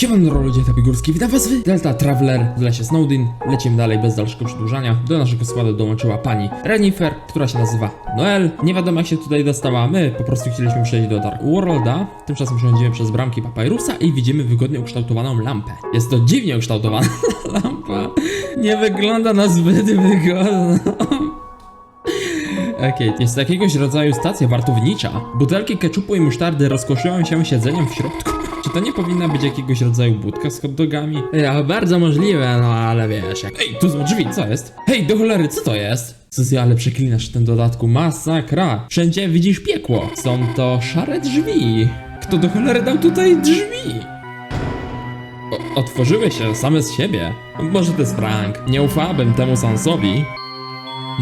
Siemano ludzie, Tapi Górski, witam was w Delta Traveler w lesie Snowdin. Lecimy dalej bez dalszego przedłużania. Do naszego składu dołączyła pani Renifer, która się nazywa Noel. Nie wiadomo jak się tutaj dostała, my po prostu chcieliśmy przejść do Dark Worlda. Tymczasem przechodzimy przez bramki Papyrusa i widzimy wygodnie ukształtowaną lampę. Jest to dziwnie ukształtowana lampa. Nie wygląda na zbyt wygodną. Okej, jest jakiegoś rodzaju stacja wartownicza. Butelki keczupu i musztardy rozkoszują się siedzeniem w środku. Czy to nie powinna być jakiegoś rodzaju budka z hot dogami? Ja, bardzo możliwe, no ale wiesz jak... Ej, tu są drzwi, co jest? Hej, do cholery, co to jest? Suzy, ale przeklinasz w tym dodatku, masakra! Wszędzie widzisz piekło. Są to szare drzwi. Kto do cholery dał tutaj drzwi? O, otworzyły się same z siebie. Może to jest prank. Nie ufałabym temu Sansowi.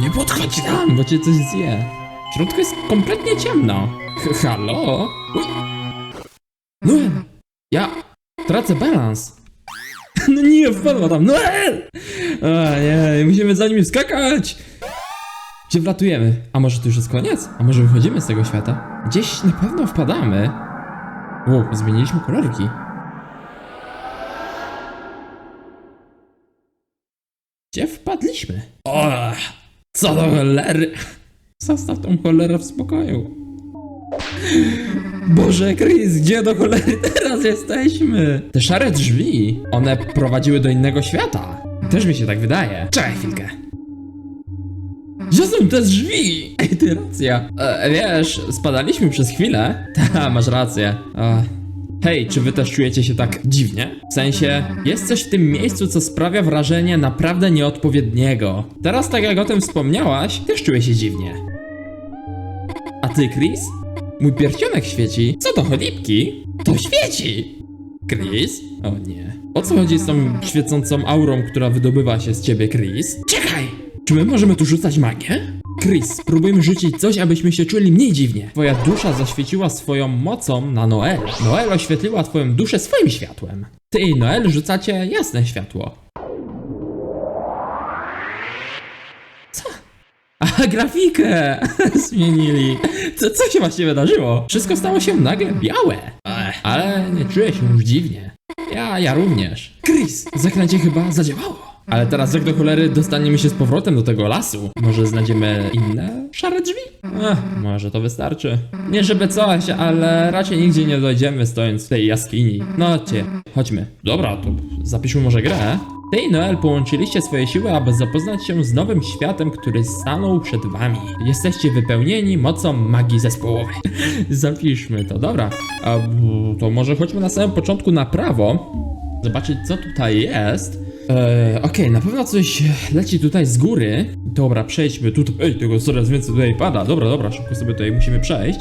Nie podchodź tam, bo cię coś zje. W środku jest kompletnie ciemno. Halo? Noel! Ja tracę balans. No nie, wpadła tam. Noel! A nie, musimy za nim skakać. Gdzie wlatujemy? A może to już jest koniec? A może wychodzimy z tego świata? Gdzieś na pewno wpadamy. Wow, zmieniliśmy kolorki. Gdzie wpadliśmy? O, co do cholery! Zostaw tą cholerę w spokoju. Boże, Chris, gdzie do cholery teraz jesteśmy? Te szare drzwi, one prowadziły do innego świata. Też mi się tak wydaje. Czekaj chwilkę. Gdzie są te drzwi? Ej, ty racja. E, wiesz, spadaliśmy przez chwilę. Ta, masz rację. E, hej, czy wy też czujecie się tak dziwnie? W sensie, jest coś w tym miejscu, co sprawia wrażenie naprawdę nieodpowiedniego. Teraz, tak jak o tym wspomniałaś, też czuję się dziwnie. A ty, Chris? Mój pierścionek świeci. Co to, cholipki? To świeci! Chris? O nie. O co chodzi z tą świecącą aurą, która wydobywa się z ciebie, Chris? Czekaj! Czy my możemy tu rzucać magię? Chris, spróbujmy rzucić coś, abyśmy się czuli mniej dziwnie. Twoja dusza zaświeciła swoją mocą na Noel. Noel oświetliła twoją duszę swoim światłem. Ty i Noel rzucacie jasne światło. A, grafikę zmienili. Co, co się właściwie wydarzyło? Wszystko stało się nagle białe. Ale nie czuję się już dziwnie. Ja, ja również. Chris, zaklęcie chyba zadziałało. Ale teraz jak do cholery dostaniemy się z powrotem do tego lasu? Może znajdziemy inne szare drzwi? Ech, może to wystarczy. Nie żeby coś, ale raczej nigdzie nie dojdziemy stojąc w tej jaskini. No chodźcie, chodźmy. Dobra, to zapiszmy może grę. Ty i Noel połączyliście swoje siły, aby zapoznać się z nowym światem, który stanął przed wami. Jesteście wypełnieni mocą magii zespołowej. Zapiszmy to, dobra. A, to może chodźmy na samym początku na prawo. Zobaczyć, co tutaj jest. Eee, okej, na pewno coś leci tutaj z góry. Dobra, przejdźmy tutaj. Ej, tego coraz więcej tutaj pada. Dobra, dobra, szybko sobie tutaj musimy przejść.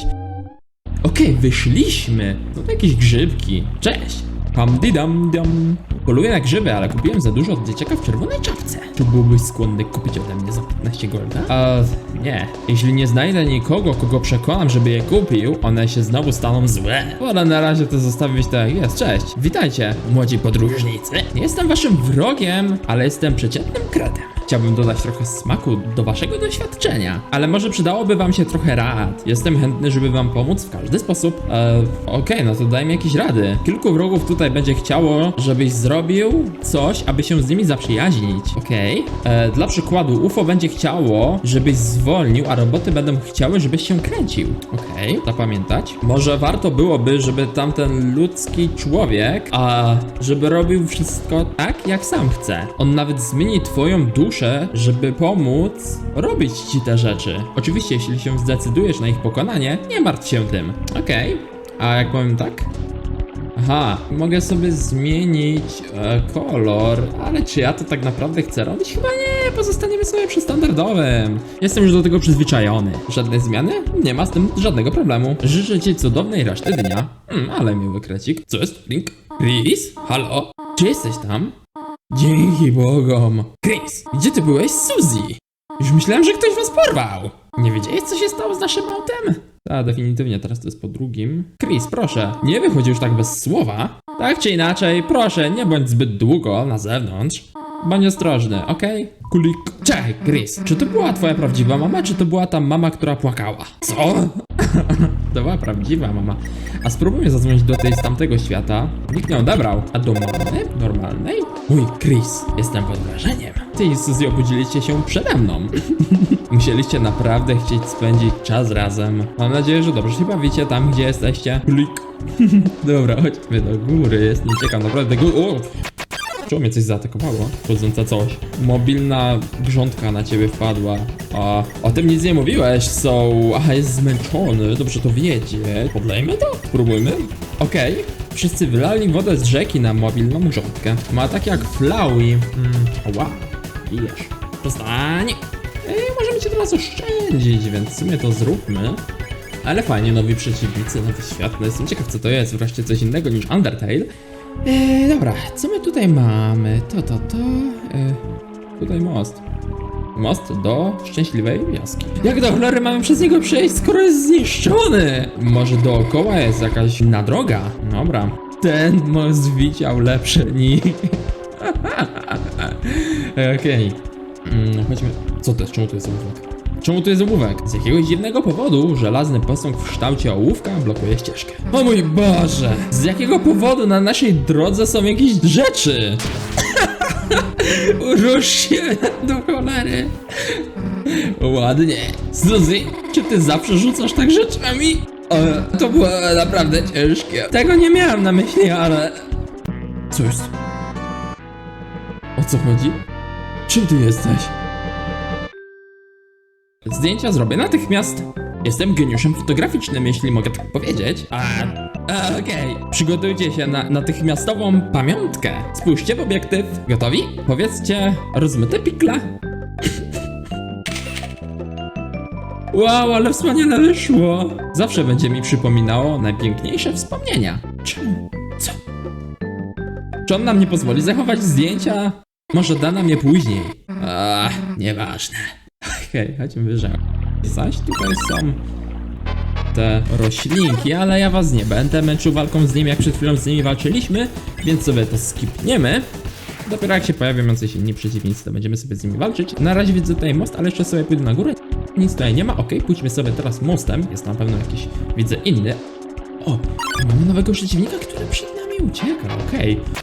Okej, wyszliśmy. No to jakieś grzybki. Cześć. Pam dam dam. Poluję na grzyby, ale kupiłem za dużo od dzieciaka w czerwonej czapce. Czy byłbyś skłonny kupić ode mnie za 15 golda? A nie. Jeśli nie znajdę nikogo, kogo przekonam, żeby je kupił, one się znowu staną złe. Wolę na razie to zostawić tak jak jest. Cześć. Witajcie, młodzi podróżnicy. Nie jestem waszym wrogiem, ale jestem przeciętnym kretem. Chciałbym dodać trochę smaku do waszego doświadczenia, ale może przydałoby wam się trochę rad. Jestem chętny, żeby wam pomóc w każdy sposób. Eee, okej, no to daj mi jakieś rady. Kilku wrogów tutaj będzie chciało, żebyś zrobił coś, aby się z nimi zaprzyjaźnić. Okej. Eee, Dla przykładu, UFO będzie chciało, żebyś zwolnił, a roboty będą chciały, żebyś się kręcił. Okej, zapamiętać. Może warto byłoby, żeby tamten ludzki człowiek, a żeby robił wszystko tak, jak sam chce. On nawet zmieni twoją duszę, żeby pomóc robić ci te rzeczy. Oczywiście, jeśli się zdecydujesz na ich pokonanie, nie martw się tym. Okej. A jak powiem tak? Aha, mogę sobie zmienić e, kolor, ale czy ja to tak naprawdę chcę robić? Chyba nie, pozostaniemy sobie przy standardowym. Jestem już do tego przyzwyczajony. Żadne zmiany? Nie ma z tym żadnego problemu. Życzę ci cudownej reszty dnia. Hmm, ale miły krecik. Co jest? Link? Chris? Halo? Czy jesteś tam? Dzięki Bogom. Chris, gdzie ty byłeś Suzy? Już myślałem, że ktoś was porwał. Nie wiedziałeś, co się stało z naszym autem? A, definitywnie, teraz to jest po drugim. Chris, proszę, nie wychodź już tak bez słowa. Tak czy inaczej, proszę, nie bądź zbyt długo na zewnątrz. Bądź ostrożny, okej? Kulik. Czekaj, Chris, czy to była twoja prawdziwa mama, czy to była ta mama, która płakała? Co? to była prawdziwa mama. A spróbujmy zadzwonić do tej z tamtego świata. Nikt nie odebrał. A do mamy? Normalnej? Mój Chris, jestem pod wrażeniem. Ty i Suzy obudziliście się przede mną. Musieliście naprawdę chcieć spędzić czas razem. Mam nadzieję, że dobrze się bawicie tam, gdzie jesteście. Klik. Dobra, chodźmy do góry. Jestem ciekaw naprawdę. Gó- o! Czemu mnie coś zaatakowało? Chodząca coś. Mobilna grządka na ciebie wpadła. A o tym nic nie mówiłeś, so. Aha, jest zmęczony, dobrze to wiecie. Podlejmy to? Spróbujmy. Okej. Wszyscy wylali wodę z rzeki na mobilną grządkę. Ma tak jak Flowey. Mm, ła. Bijesz. Przestań. Ej, możemy cię teraz oszczędzić, więc w sumie to zróbmy. Ale fajnie, nowi przeciwnicy, nowy świat. No jestem ciekaw, co to jest. Wreszcie coś innego niż Undertale. Eee, dobra, co my tutaj mamy? To, to, to. Eee, tutaj most. Most do szczęśliwej wioski. Jak do cholery mamy przez niego przejść, skoro jest zniszczony? Może dookoła jest jakaś inna droga? Dobra. Ten most widział lepsze niż. Okej. Mm, chodźmy. Co to jest? Czemu to jest ołówek? Czemu to jest ołówek? Z jakiegoś dziwnego powodu żelazny posąg w kształcie ołówka blokuje ścieżkę. O mój Boże! Z jakiego powodu na naszej drodze są jakieś rzeczy? Rusz się do cholery. Ładnie. Suzy, czy ty zawsze rzucasz tak rzeczami? O, to było naprawdę ciężkie. Tego nie miałem na myśli, ale... Co jest? O co chodzi? Czym ty jesteś? Zdjęcia zrobię natychmiast. Jestem geniuszem fotograficznym, jeśli mogę tak powiedzieć. A, a okej. Przygotujcie się na natychmiastową pamiątkę. Spójrzcie w obiektyw. Gotowi? Powiedzcie rozmyte pikle. Wow, ale wspaniale wyszło. Zawsze będzie mi przypominało najpiękniejsze wspomnienia. Czemu? Co? Czy on nam nie pozwoli zachować zdjęcia? Może da nam je później. Ach, nieważne. Okej, chodźmy wyżej. Zaś tutaj są te roślinki, ale ja was nie będę męczył walką z nimi, jak przed chwilą z nimi walczyliśmy, więc sobie to skipniemy. Dopiero jak się pojawią jacyś inni przeciwnicy, to będziemy sobie z nimi walczyć. Na razie widzę tutaj most, ale jeszcze sobie pójdę na górę. Nic tutaj nie ma, okej, pójdźmy sobie teraz mostem. Jest na pewno jakiś, widzę, inny. O, mamy nowego przeciwnika, który przed nami ucieka, okej. E,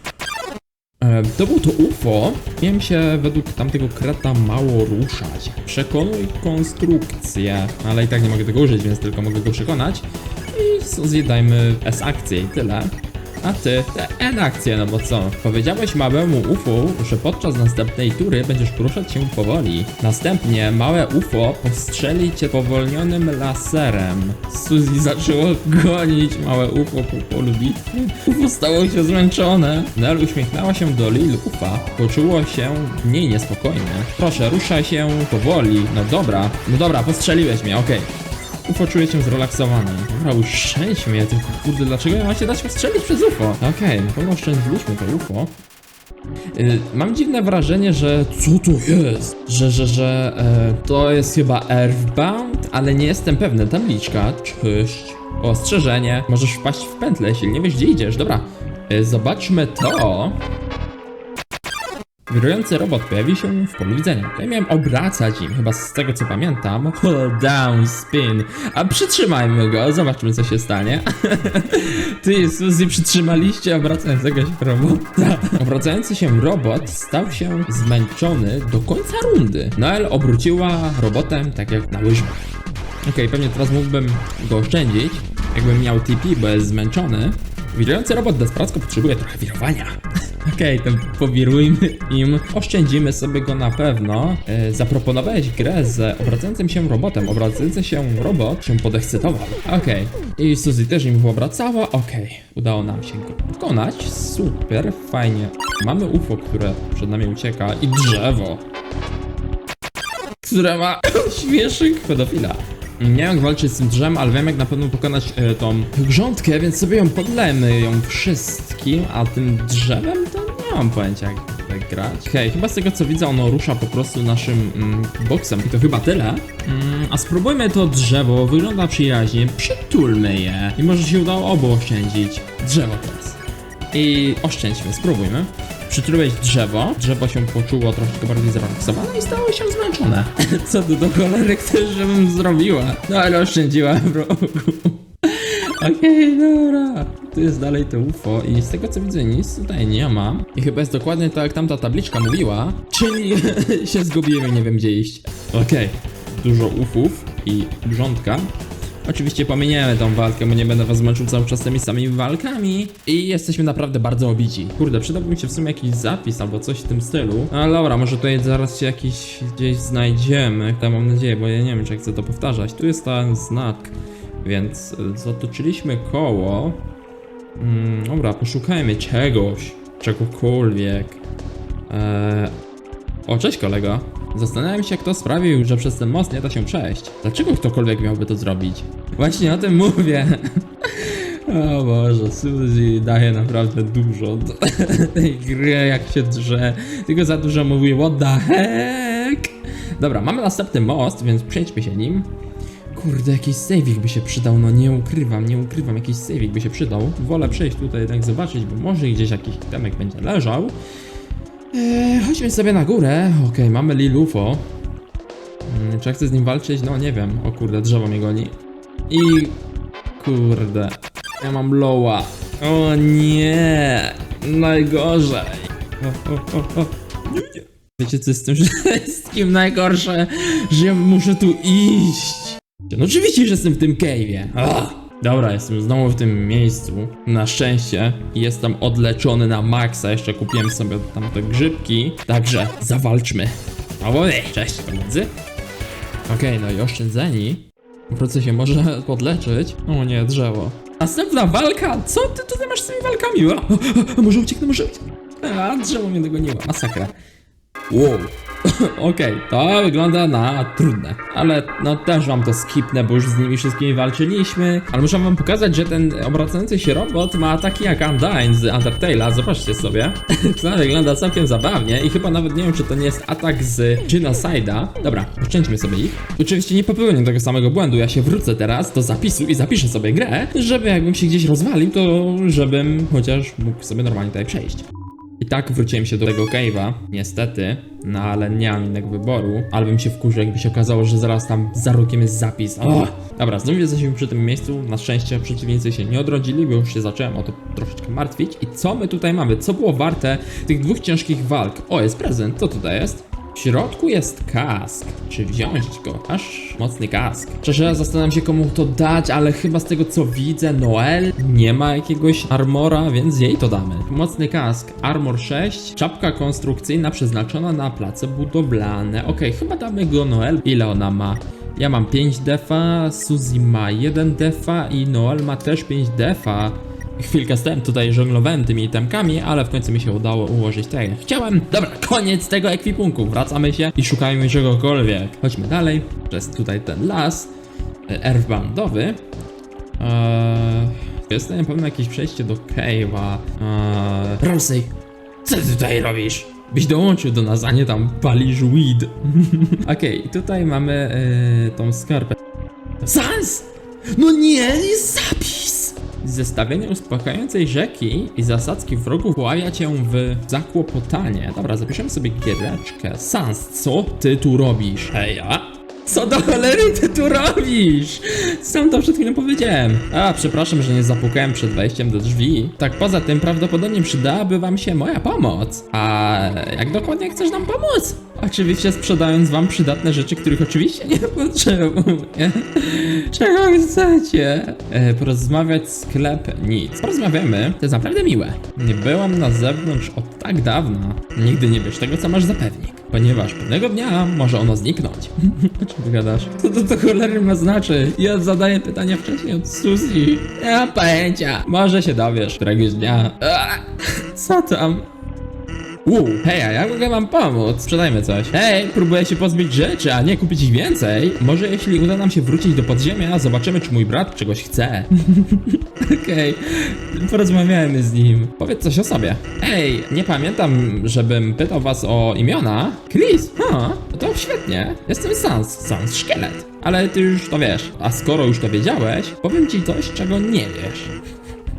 To był to UFO. Miałem się według tamtego kreta mało ruszać. Przekonuj konstrukcję, ale i tak nie mogę tego użyć, więc tylko mogę go przekonać. I zjedajmy S akcję i tyle. A ty, te N akcje, no bo co? Powiedziałeś małemu UFO, że podczas następnej tury będziesz poruszać się powoli. Następnie małe UFO postrzeli cię powolnionym laserem. Suzy zaczęło gonić małe UFO po polu bitwy. UFO stało się zmęczone. Nel uśmiechnęła się do Lil Ufa. Poczuło się mniej niespokojnie. Proszę, ruszaj się powoli. No dobra, no dobra, postrzeliłeś mnie, okej. UFO czuje się zrelaksowany. Dobra, uszczędź mnie, tylko kurde, dlaczego ja mam się dać postrzelić przez UFO? Okej, no to oszczędziliśmy to UFO. Y, mam dziwne wrażenie, że co to jest? Że, że, że e, to jest chyba Earthbound, ale nie jestem pewny. Tabliczka, cześć. Ostrzeżenie, możesz wpaść w pętlę, jeśli nie wiesz gdzie idziesz. Dobra, y, zobaczmy to. Wirujący robot pojawi się w polu widzenia. Ja miałem obracać im, chyba z tego co pamiętam. Hold down, spin. A przytrzymajmy go, zobaczmy co się stanie. Ty Suzy przytrzymaliście obracającego się robota. Obracający się robot stał się zmęczony do końca rundy. Noel obróciła robotem tak jak na łyżwach. Okej, pewnie teraz mógłbym go oszczędzić, jakbym miał TP, bo jest zmęczony. Wirujący robot desperacko potrzebuje trochę wirowania. Okej, to powirujmy im. Oszczędzimy sobie go na pewno. E, zaproponowałeś grę z obracającym się robotem. Obracający się robot się podekscytował. Okej. I Suzy też im obracała. Okej. Udało nam się go pokonać. Super, fajnie. Mamy UFO, które przed nami ucieka i drzewo które ma śmieszek pedofila. Nie wiem jak walczyć z tym drzewem, ale wiem jak na pewno pokonać e, tą grządkę, więc sobie ją podlejmy ją wszystkim, a tym drzewem to nie mam pojęcia jak grać. Okej, chyba z tego co widzę ono rusza po prostu naszym mm, boksem i to chyba tyle. Mm, a spróbujmy to drzewo, wygląda przyjaźnie, przytulmy je i może się udało obu oszczędzić. Drzewo teraz. I oszczędźmy, spróbujmy. Przytrułeś drzewo, drzewo się poczuło troszeczkę bardziej zrelaksowane i stało się zmęczone. Co ty do cholery chcesz, żebym zrobiła? No ale oszczędziła w rogu. Okej, dobra. Tu jest dalej to UFO i z tego co widzę nic tutaj nie ma. I chyba jest dokładnie tak jak tamta tabliczka mówiła, czyli się zgubiłem i nie wiem gdzie iść. Okej, dużo UFów i grządka. Oczywiście pominiemy tą walkę, bo nie będę was męczył cały czas tymi samymi walkami. I jesteśmy naprawdę bardzo obici. Kurde, przydałby mi się w sumie jakiś zapis albo coś w tym stylu. No dobra, może tutaj zaraz się jakiś gdzieś znajdziemy. Ja mam nadzieję, bo ja nie wiem, czy chcę to powtarzać. Tu jest ten znak, więc zatoczyliśmy koło. Mm, dobra, poszukajmy czegoś, czegokolwiek. Eee... O, cześć kolego. Zastanawiam się, kto sprawił, że przez ten most nie da się przejść. Dlaczego ktokolwiek miałby to zrobić? Właśnie o tym mówię. O Boże, Suzy daje naprawdę dużo do tej gry, jak się drze. Tylko za dużo mówi, what the heck? Dobra, mamy następny most, więc przejdźmy się nim. Kurde, jakiś saving by się przydał, no nie ukrywam, nie ukrywam, jakiś saving by się przydał. Wolę przejść tutaj tak zobaczyć, bo może gdzieś jakiś temek będzie leżał. Eee, chodźmy sobie na górę. Okej, mamy Lilufo. Hmm, czy ja chcę z nim walczyć? No nie wiem. O kurde, drzewo mnie goni. I... Kurde. Ja mam loła. O nie! Najgorzej. O, o, o, o. Wiecie co jest z tym wszystkim najgorsze? Że ja muszę tu iść. No oczywiście, że jestem w tym cave'ie. Dobra, jestem znowu w tym miejscu. Na szczęście jestem odleczony na maksa. Jeszcze kupiłem sobie tam te grzybki. Także zawalczmy. O, ej, cześć koledzy. Okej, no i oszczędzeni. W procesie może podleczyć. O nie, drzewo. Następna walka! Co ty tutaj masz z tymi walkami? O, o, o, może ucieknę, może ucieknę. A, drzewo mnie dogoniło. Masakra. Wow. Okej, to wygląda na trudne. Ale no też wam to skipnę, bo już z nimi wszystkimi walczyliśmy. Ale muszę wam pokazać, że ten obracający się robot ma ataki jak Undyne z Undertale'a. Zobaczcie sobie. to wygląda całkiem zabawnie i chyba nawet nie wiem, czy to nie jest atak z Genocide'a. Dobra, oszczędźmy sobie ich. Oczywiście nie popełnię tego samego błędu. Ja się wrócę teraz do zapisu i zapiszę sobie grę, żeby jakbym się gdzieś rozwalił, to żebym chociaż mógł sobie normalnie tutaj przejść. I tak wróciłem się do tego cave'a, niestety, no ale nie mam innego wyboru, ale bym się wkurzył, jakby się okazało, że zaraz tam za rogiem jest zapis. O! Dobra, znów jesteśmy przy tym miejscu, na szczęście przeciwnicy się nie odrodzili, bo już się zacząłem o to troszeczkę martwić. I co my tutaj mamy? Co było warte tych dwóch ciężkich walk? O, jest prezent, co tutaj jest? W środku jest kask. Czy wziąć go? Aż mocny kask. Szczerze zastanawiam się komu to dać, ale chyba z tego co widzę, Noel nie ma jakiegoś armora, więc jej to damy. Mocny kask, armor 6, czapka konstrukcyjna przeznaczona na place budowlane. Okej, chyba damy go Noel. Ile ona ma? Ja mam 5 defa, Suzy ma 1 defa i Noel ma też 5 defa. Chwilkę stałem tutaj żonglowałem tymi itemkami, ale w końcu mi się udało ułożyć tak jak chciałem. Dobra, koniec tego ekwipunku. Wracamy się i szukajmy czegokolwiek. Chodźmy dalej. Jest tutaj ten las earthboundowy. Eee, jest na pewno jakieś przejście do cave'a. Eee, Rolsey, co ty tutaj robisz? Byś dołączył do nas, a nie tam palisz weed. Okej, tutaj mamy e, tą skarpę. Sans! No nie, jest zapis! Zestawienie uspokajającej rzeki i zasadzki wrogów pławia cię w zakłopotanie. Dobra, zapiszemy sobie giereczkę. Sans, co ty tu robisz? Heja! Co do cholery ty tu robisz? Sam to przed chwilą powiedziałem. A, przepraszam, że nie zapukałem przed wejściem do drzwi. Tak poza tym prawdopodobnie przydałaby wam się moja pomoc. A jak dokładnie chcesz nam pomóc? Oczywiście sprzedając wam przydatne rzeczy, których oczywiście nie potrzebuję. Czego chcecie? E, porozmawiać sklep nic. Porozmawiamy, to jest naprawdę miłe. Nie byłam na zewnątrz od tak dawna. Nigdy nie wiesz tego, co masz za pewnik. Ponieważ pewnego dnia może ono zniknąć. O czym ty gadasz? Co to, to cholery ma znaczy? Ja zadaję pytania wcześniej od Suzy. Nie mam pojęcia. Może się dowiesz któregoś dnia. Co tam? Uuu, hej, a jak mogę wam pomóc? Sprzedajmy coś. Hej, próbuję się pozbyć rzeczy, a nie kupić ich więcej. Może jeśli uda nam się wrócić do podziemia, zobaczymy, czy mój brat czegoś chce. Okej, porozmawiajmy z nim. Powiedz coś o sobie. Ej, nie pamiętam, żebym pytał was o imiona. Chris, ha, to świetnie. Jestem Sans, Sans Szkielet. Ale ty już to wiesz. A skoro już to wiedziałeś, powiem ci coś, czego nie wiesz.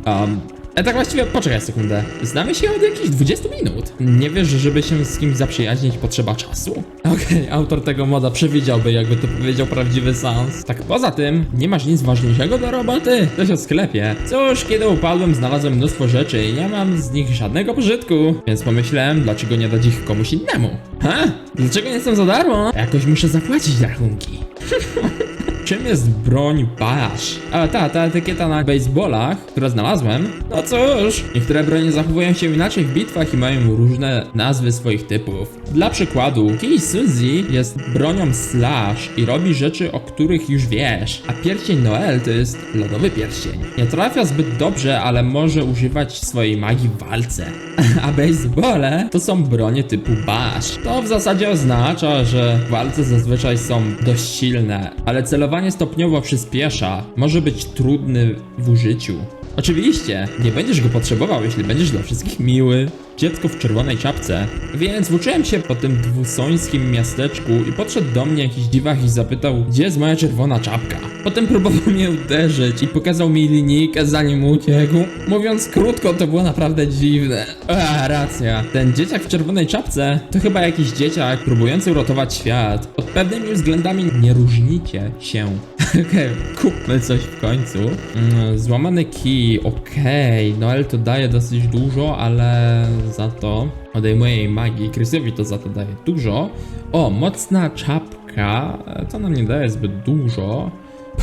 Um, E tak właściwie, poczekaj sekundę. Znamy się od jakichś 20 minut. Nie wiesz, że żeby się z kimś zaprzyjaźnić potrzeba czasu? Okej, autor tego moda przewidziałby, jakby to powiedział prawdziwy Sans. Tak poza tym, nie masz nic ważniejszego do roboty? Coś o sklepie. Cóż, kiedy upadłem, znalazłem mnóstwo rzeczy i nie mam z nich żadnego pożytku. Więc pomyślałem, dlaczego nie dać ich komuś innemu? Ha? Dlaczego nie są za darmo? Jakoś muszę zapłacić rachunki. Czym jest broń Bash? A ta, ta etykieta na baseballach, która znalazłem? No cóż, niektóre bronie zachowują się inaczej w bitwach i mają różne nazwy swoich typów. Dla przykładu, Key Suzy jest bronią Slash i robi rzeczy, o których już wiesz, a pierścień Noel to jest lodowy pierścień. Nie trafia zbyt dobrze, ale może używać swojej magii w walce. A basebole to są bronie typu Bash. To w zasadzie oznacza, że w walce zazwyczaj są dość silne, ale celowanie stopniowo przyspiesza. Może być trudny w użyciu. Oczywiście, nie będziesz go potrzebował, jeśli będziesz dla wszystkich miły. Dziecko w czerwonej czapce. Więc włóczyłem się po tym dwusońskim miasteczku i podszedł do mnie jakiś dziwak i zapytał, gdzie jest moja czerwona czapka. Potem próbował mnie uderzyć i pokazał mi linijkę zanim uciekł. Mówiąc krótko, to było naprawdę dziwne. A, racja. Ten dzieciak w czerwonej czapce to chyba jakiś dzieciak próbujący uratować świat. Pod pewnymi względami nie różnicie się. Okej, kupmy coś w końcu. Mm, złamany kij, okej. Noel to daje dosyć dużo, ale za to odejmuje jej magii. Chrisowi to za to daje dużo. O, mocna czapka. To nam nie daje zbyt dużo.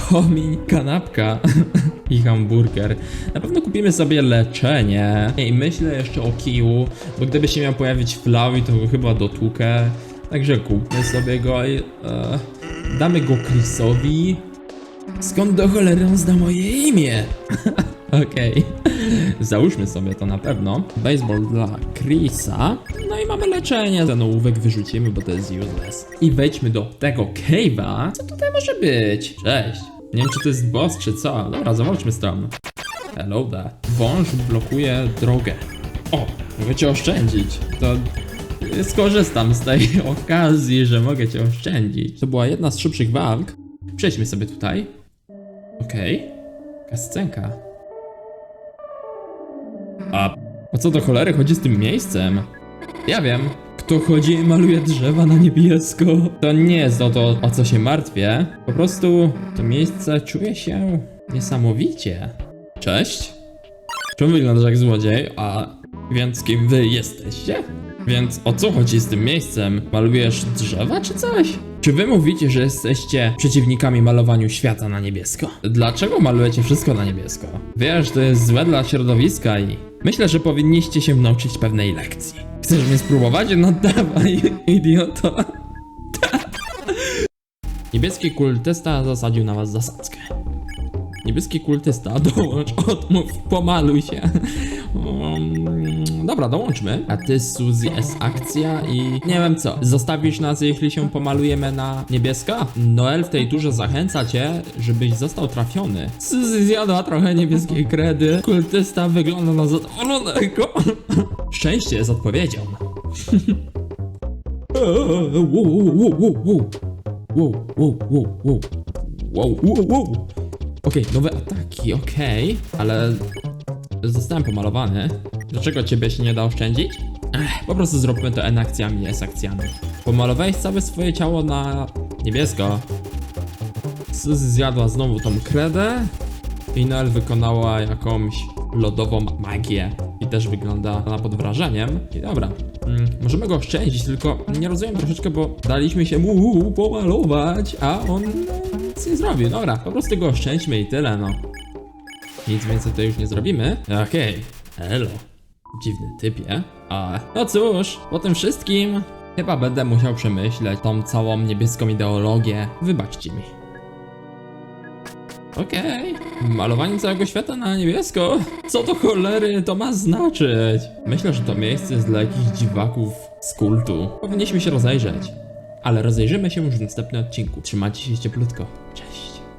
Pomiń, kanapka i hamburger. Na pewno kupimy sobie leczenie. I myślę jeszcze o kiju, bo gdyby się miał pojawić Flowey, to chyba dotłukę. Także kupmy sobie go i e, damy go Chrisowi. Skąd do cholery on zna moje imię? Okej. Załóżmy sobie to na pewno. Baseball dla Chrisa. No i mamy leczenie. Ten ołówek wyrzucimy, bo to jest useless. I wejdźmy do tego cave'a. Co tutaj może być? Cześć. Nie wiem, czy to jest boss, czy co. Dobra, zobaczmy stronę. Hello there. Wąż blokuje drogę. O, mogę cię oszczędzić. To skorzystam z tej okazji, że mogę cię oszczędzić. To była jedna z szybszych walk. Przejdźmy sobie tutaj. Okej. Okay. Scenka. A o co do cholery chodzi z tym miejscem? Ja wiem. Kto chodzi i maluje drzewa na niebiesko? To nie jest o to, o co się martwię. Po prostu to miejsce czuje się niesamowicie. Cześć. Czemu wyglądasz jak złodziej? A więc kim wy jesteście? Więc o co chodzi z tym miejscem? Malujesz drzewa czy coś? Czy wy mówicie, że jesteście przeciwnikami malowaniu świata na niebiesko? Dlaczego malujecie wszystko na niebiesko? Wiesz, to jest złe dla środowiska i myślę, że powinniście się nauczyć pewnej lekcji. Chcesz mnie spróbować? No dawaj, idioto. Niebieski kultysta zasadził na was zasadzkę. Niebieski kultysta, dołącz, odmów, pomaluj się. Um, dobra, dołączmy. A ty, Suzy, jest akcja i nie wiem co. Zostawisz nas, jeśli się pomalujemy na niebiesko? Noel w tej turze zachęca cię, żebyś został trafiony. Suzy zjadła trochę niebieskiej kredy. Kultysta wygląda na zadowolonego. Szczęście jest odpowiedzią. Wow, wow, wow. Okej, nowe ataki, okej, ale zostałem pomalowany. Dlaczego ciebie się nie da oszczędzić? Ech, po prostu zróbmy to N akcjami, S akcjami. Pomalowałeś całe swoje ciało na niebiesko. Suzy zjadła znowu tą kredę. I Noel wykonała jakąś lodową magię. I też wygląda na pod wrażeniem. I dobra, mm, możemy go oszczędzić, tylko nie rozumiem troszeczkę, bo daliśmy się mu pomalować, a on nic nie zrobił. Dobra, po prostu go oszczędźmy i tyle, no. Nic więcej to już nie zrobimy. Okej, elo. Dziwny typie. A, no cóż, po tym wszystkim chyba będę musiał przemyśleć tą całą niebieską ideologię. Wybaczcie mi. Okej, malowanie całego świata na niebiesko? Co to cholery to ma znaczyć? Myślę, że to miejsce jest dla jakichś dziwaków z kultu. Powinniśmy się rozejrzeć. Ale rozejrzymy się już w następnym odcinku. Trzymajcie się cieplutko.